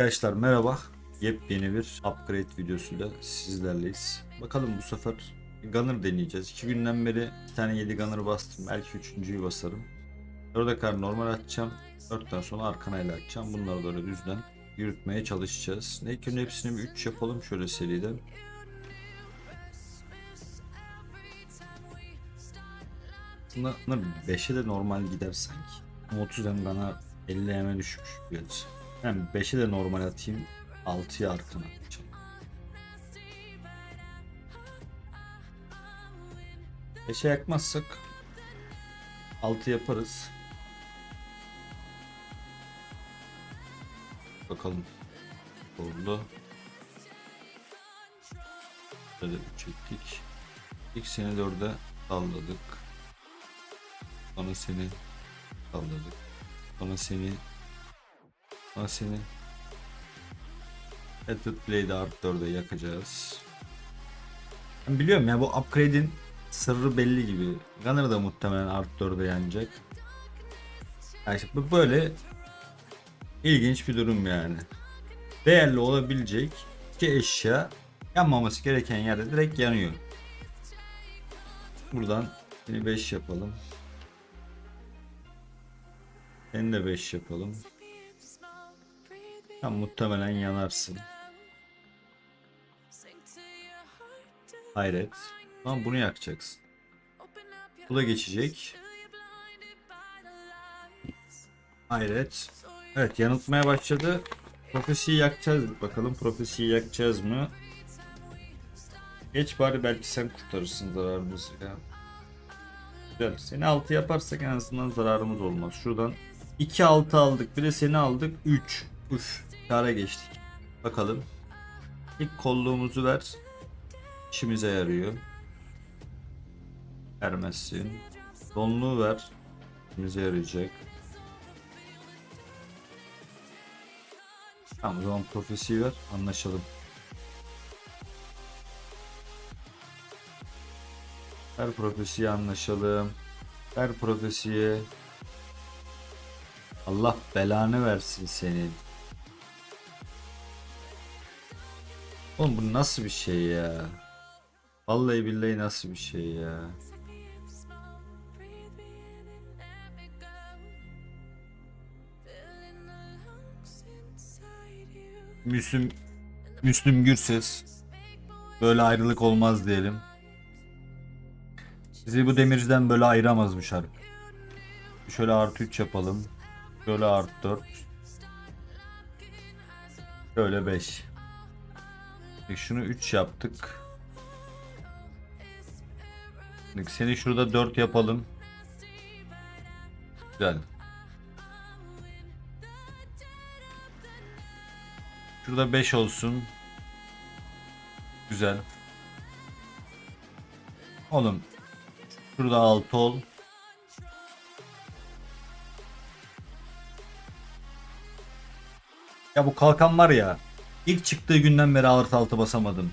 Arkadaşlar merhaba. Yepyeni bir upgrade videosuyla sizlerleyiz. Bakalım bu sefer Gunner deneyeceğiz. İki günden beri bir tane 7 Gunner bastım. Belki üçüncüyü basarım. 4'e kadar normal atacağım. 4'ten sonra arkanayla atacağım. Bunları böyle düzden yürütmeye çalışacağız. Ne ki hepsini bir 3 yapalım şöyle seriden. Aslında 5'e de normal gider sanki. Ama 30 hem bana 50 hemen düşmüş biraz. Ben 5'e de normal atayım. 6'ya arkana atacağım. Yakmazsak 6 yaparız. Bakalım. Oldu. Böyle çektik. İlk seni 4'e salladık. Sonra seni salladık. Sonra seni Sonra seni Battle Blade'i Art 4'e yakacağız. Ben biliyorum ya bu upgrade'in sırrı belli gibi. Gunner da muhtemelen Art 4'e yanacak. Yani işte bu böyle ilginç bir durum yani. Değerli olabilecek iki eşya yanmaması gereken yerde direkt yanıyor. Buradan yine 5 yapalım. Seni de 5 yapalım. Sen muhtemelen yanarsın. Hayret. Tamam bunu yakacaksın. Bu da geçecek. Hayret. Evet yanıltmaya başladı. Profesiyi yakacağız. Bakalım profesiyi yakacağız mı? Geç bari belki sen kurtarırsın zararımızı ya. Güzel. Seni 6 yaparsak en azından zararımız olmaz. Şuradan 2 6 aldık. Bir de seni aldık. 3. Üf. Kâra geçtik. Bakalım. İlk kolluğumuzu ver. İşimize yarıyor. Vermezsin. Donluğu ver. İşimize yarayacak. Tamam o zaman profesiyi ver. Anlaşalım. Ver profesiyi anlaşalım. Ver profesiyi. Allah belanı versin senin. Oğlum bu nasıl bir şey ya? Vallahi billahi nasıl bir şey ya? Müslüm Müslüm Gürses böyle ayrılık olmaz diyelim. Bizi bu demirciden böyle ayıramaz bu şarkı. Şöyle artı 3 yapalım. Şöyle artı 4. Şöyle 5. Peki şunu 3 yaptık. Seni şurada 4 yapalım. Güzel. Şurada 5 olsun. Güzel. Oğlum. Şurada 6 ol. Ya bu kalkan var ya. İlk çıktığı günden beri artı altı basamadım.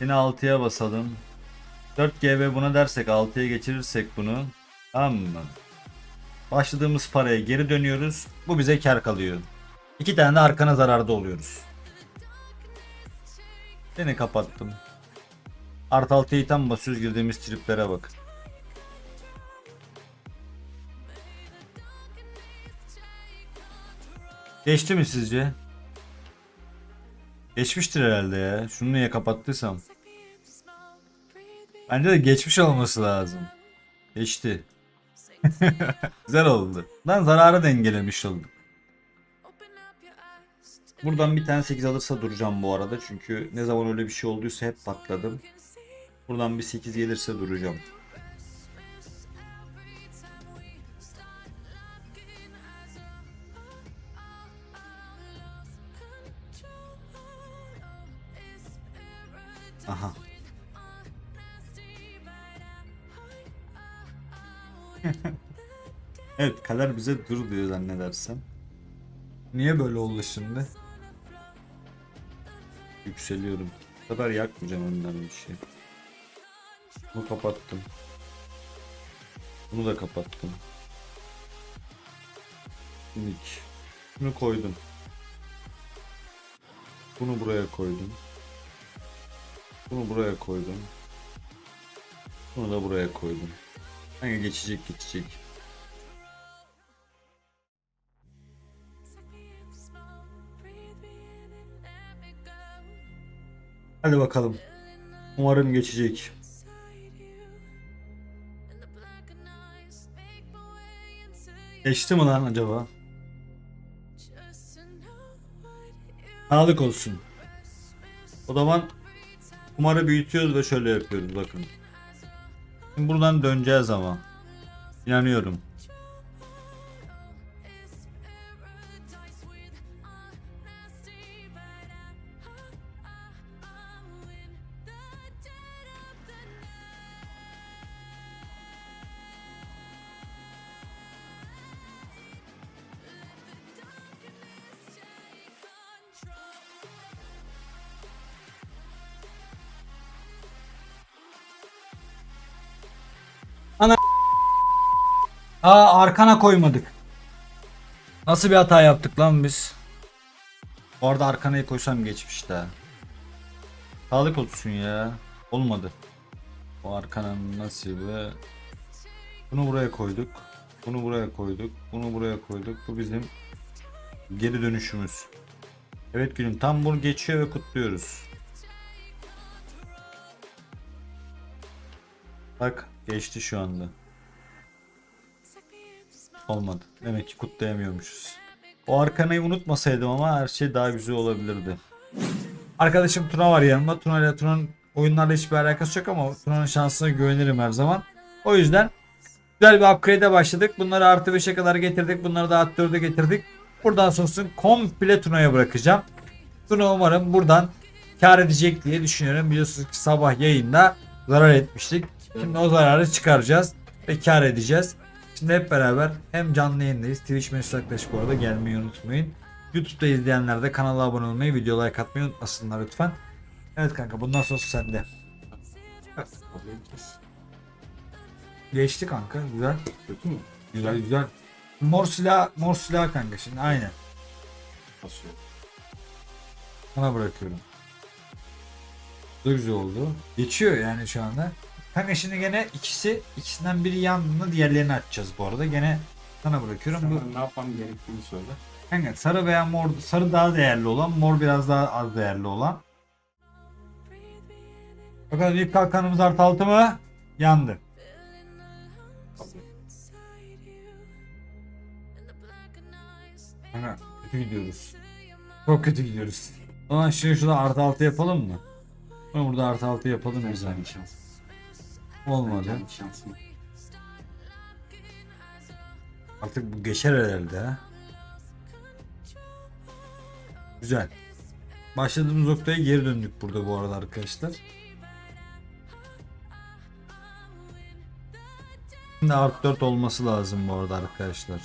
Yine 6'ya basalım. 4 GB buna dersek 6'ya geçirirsek bunu. Tamam mı? Başladığımız paraya geri dönüyoruz. Bu bize kar kalıyor. İki tane de arkana zararda oluyoruz. Seni kapattım. Art 6'yı tam basıyoruz girdiğimiz triplere bak. Geçti mi sizce? Geçmiştir herhalde ya. Şunu niye kapattıysam. Bence de geçmiş olması lazım. Geçti. Güzel oldu. Lan zararı dengelemiş olduk. Buradan bir tane 8 alırsa duracağım bu arada. Çünkü ne zaman öyle bir şey olduysa hep patladım. Buradan bir 8 gelirse duracağım. Aha. evet kader bize dur diyor zannedersem. Niye böyle oldu şimdi? Yükseliyorum. Bu sefer yakmayacağım ondan bir şey. Bunu kapattım. Bunu da kapattım. Minik. Şunu koydum. Bunu buraya koydum. Bunu buraya koydum. Bunu da buraya koydum. Hangi geçecek geçecek. Hadi bakalım. Umarım geçecek. Geçti mi lan acaba? Sağlık olsun. O zaman kumarı büyütüyoruz ve şöyle yapıyoruz bakın. Şimdi buradan döneceğiz ama. İnanıyorum. Aa arkana koymadık. Nasıl bir hata yaptık lan biz? Orada arkanayı koysam geçmişti ha. Sağlık olsun ya. Olmadı. O arkanın nasibi. Bunu buraya koyduk. Bunu buraya koyduk. Bunu buraya koyduk. Bu bizim geri dönüşümüz. Evet gülüm tam bunu geçiyor ve kutluyoruz. Bak geçti şu anda. Olmadı. Demek ki kutlayamıyormuşuz. O arkanayı unutmasaydım ama her şey daha güzel olabilirdi. Arkadaşım Tuna var yanımda. Tuna ile Tuna'nın oyunlarla hiçbir alakası yok ama Tuna'nın şansına güvenirim her zaman. O yüzden güzel bir upgrade'e başladık. Bunları artı 5'e kadar getirdik. Bunları da artı 4'e getirdik. Buradan sonrasını komple Tuna'ya bırakacağım. Tuna umarım buradan kar edecek diye düşünüyorum. Biliyorsunuz ki sabah yayında zarar etmiştik. Şimdi o zararı çıkaracağız ve kar edeceğiz. Şimdi hep beraber hem canlı yayındayız. Twitch yaklaşık bu arada gelmeyi unutmayın. YouTube'da izleyenler de kanala abone olmayı, video like atmayı unutmasınlar lütfen. Evet kanka bundan sonra sende. Geçti kanka güzel. Kötü mü? Güzel güzel. Mor silah, mor silah kanka şimdi aynen. Basıyor. Sana bırakıyorum. Da güzel oldu. Geçiyor yani şu anda. Kanka şimdi gene ikisi, ikisinden biri yandığında diğerlerini açacağız bu arada. Gene sana bırakıyorum. Bu, Sana ne yapmam gerektiğini söyle. kanka sarı veya mor, sarı daha değerli olan, mor biraz daha az değerli olan. Bakalım ilk kalkanımız artı altı mı? Yandı. Kanka kötü gidiyoruz. Çok kötü gidiyoruz. O zaman şimdi şurada artı altı yapalım mı? Bunu burada artı altı yapalım Sen biz. Olmadı. Şansın. Artık bu geçer herhalde ha. Güzel. Başladığımız noktaya geri döndük burada bu arada arkadaşlar. Şimdi artı 4 olması lazım bu arada arkadaşlar.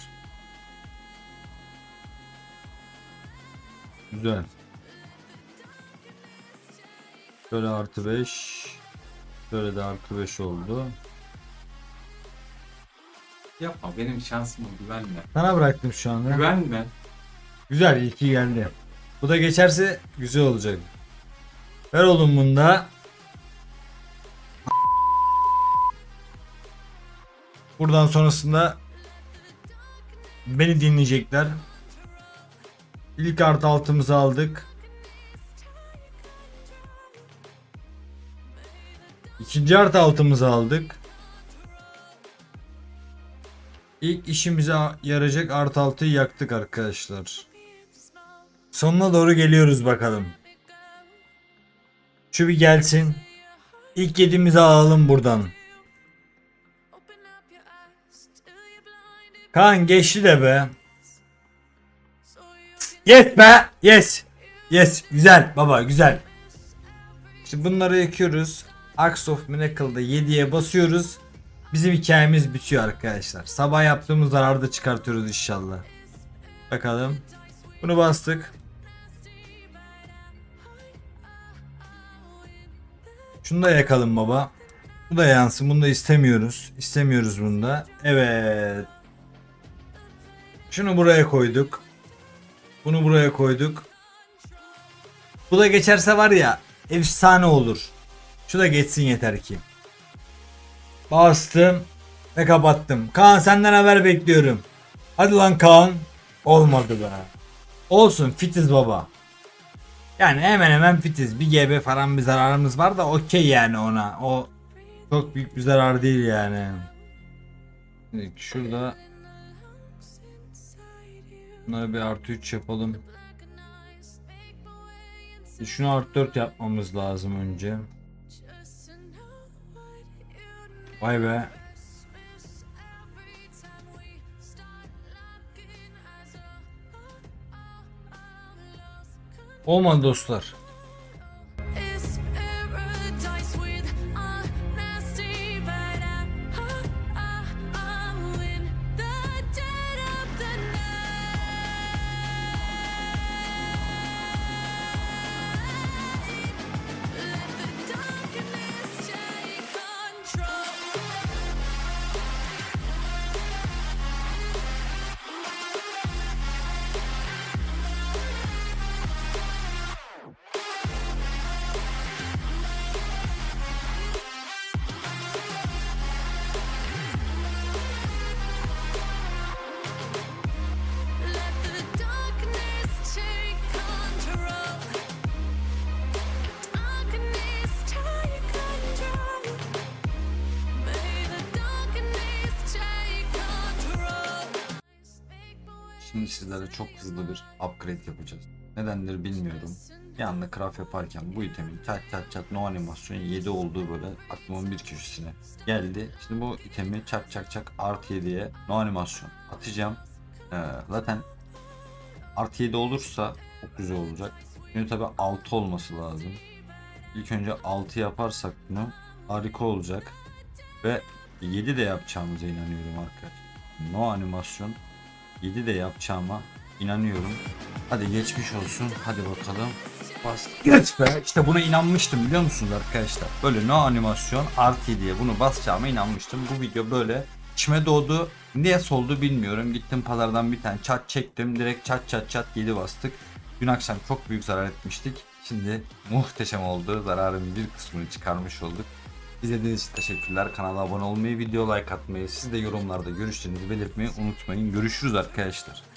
Güzel. Böyle artı 5. Böyle de artı 5 oldu. Yapma benim şansıma güvenme. Sana bıraktım şu anda. Güvenme. Güzel iyi ki geldi. Bu da geçerse güzel olacak. Ver oğlum bunda. Buradan sonrasında beni dinleyecekler. İlk artı altımızı aldık. İkinci artı altımızı aldık. İlk işimize yarayacak artı altıyı yaktık arkadaşlar. Sonuna doğru geliyoruz bakalım. Şu bir gelsin. İlk yediğimizi alalım buradan. Kaan geçti de be. Yes be. Yes. Yes. Güzel baba güzel. Şimdi bunları yakıyoruz. Axe of Miracle'da 7'ye basıyoruz. Bizim hikayemiz bitiyor arkadaşlar. Sabah yaptığımız zararı da çıkartıyoruz inşallah. Bakalım. Bunu bastık. Şunu da yakalım baba. Bu da yansın. Bunu da istemiyoruz. İstemiyoruz bunu da. Evet. Şunu buraya koyduk. Bunu buraya koyduk. Bu da geçerse var ya efsane olur. Şu da geçsin yeter ki. Bastım ve kapattım. Kaan senden haber bekliyorum. Hadi lan Kaan. Olmadı be. Olsun fitiz baba. Yani hemen hemen fitiz. Bir GB falan bir zararımız var da okey yani ona. O çok büyük bir zarar değil yani. Şimdi şurada Bunları bir artı 3 yapalım. Şunu artı 4 yapmamız lazım önce. Vay be. Olmadı dostlar. Şimdi sizlere çok hızlı bir upgrade yapacağız. Nedendir bilmiyorum. Bir anda craft yaparken bu itemin çat çat çat no animasyon 7 olduğu böyle aklımın bir köşesine geldi. Şimdi bu itemi çat çat çat artı 7'ye no animasyon atacağım. Ee, zaten artı 7 olursa çok güzel olacak. Şimdi tabi 6 olması lazım. İlk önce 6 yaparsak bunu harika olacak. Ve 7 de yapacağımıza inanıyorum arkadaşlar. No animasyon 7 de yapacağıma inanıyorum. Hadi geçmiş olsun. Hadi bakalım. Bas. Geç be. İşte buna inanmıştım biliyor musunuz arkadaşlar? Böyle no animasyon artı diye bunu basacağıma inanmıştım. Bu video böyle içime doğdu. Niye soldu bilmiyorum. Gittim pazardan bir tane çat çektim. Direkt çat çat çat 7 bastık. Dün akşam çok büyük zarar etmiştik. Şimdi muhteşem oldu. Zararın bir kısmını çıkarmış olduk. İzlediğiniz için teşekkürler. Kanala abone olmayı, video like atmayı, siz de yorumlarda görüşlerinizi belirtmeyi unutmayın. Görüşürüz arkadaşlar.